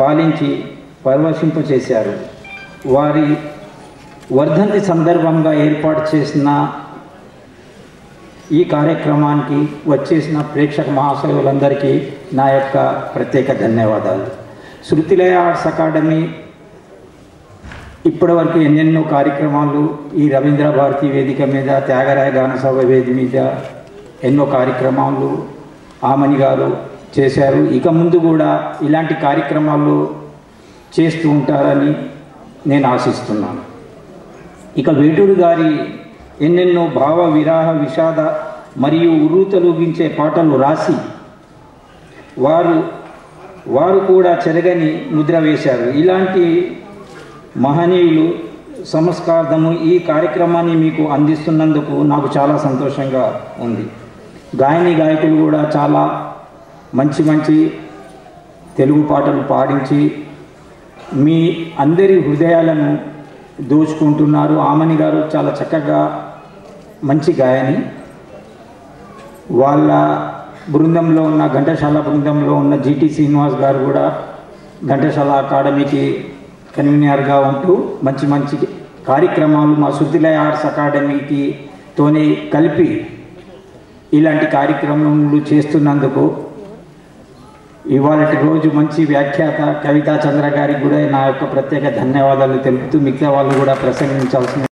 పాలించి పరవశింపచేశారు. వారి వర్ధంతి సందర్భంగా ఏర్పాటు చేసిన ఈ కార్యక్రమానికి వచ్చేసిన ప్రేక్షక మహాశయులందరికీ నా యొక్క ప్రత్యేక ధన్యవాదాలు. శృతిలయ ఆర్ట్స్ అకాడమీ ఇప్పటివరకు ఎన్నెన్నో కార్యక్రమాలు ఈ రవీంద్ర భారతి వేదిక మీద త్యాగరాయ గానసభ వేది మీద ఎన్నో కార్యక్రమాలు ఆమని గారు చేశారు. ఇక ముందు కూడా ఇలాంటి కార్యక్రమాలు చేస్తూ ఉంటారని నేను ఆశిస్తున్నాను. ఇక వేటూరు గారి ఎన్నెన్నో భావ విరాహ విషాద మరియు ఉరుతలుగించే పాటలు రాసి వారు వారు కూడా చెరగని ముద్ర వేశారు. ఇలాంటి మహనీయులు సంస్కారము ఈ కార్యక్రమాన్ని మీకు అందిస్తున్నందుకు నాకు చాలా సంతోషంగా ఉంది. గాయని గాయకులు కూడా చాలా మంచి మంచి తెలుగు పాటలు పాడించి మీ అందరి హృదయాలను దోచుకుంటున్నారు. ఆమని గారు చాలా చక్కగా మంచి గాయని. వాళ్ళ బృందంలో ఉన్న ఘంటశాల బృందంలో ఉన్న జీటీ శ్రీనివాస్ గారు కూడా ఘంటశాల అకాడమీకి కన్వీనర్గా ఉంటూ మంచి మంచి కార్యక్రమాలు మా శుద్ధిలయ ఆర్ట్స్ అకాడమీకి తోనే కలిపి ఇలాంటి కార్యక్రమాలు చేస్తున్నందుకు ఇవాళ రోజు మంచి వ్యాఖ్యాత కవితా చంద్ర గారికి కూడా నా యొక్క ప్రత్యేక ధన్యవాదాలు తెలుపుతూ మిగతా వాళ్ళు కూడా ప్రసంగించాల్సిన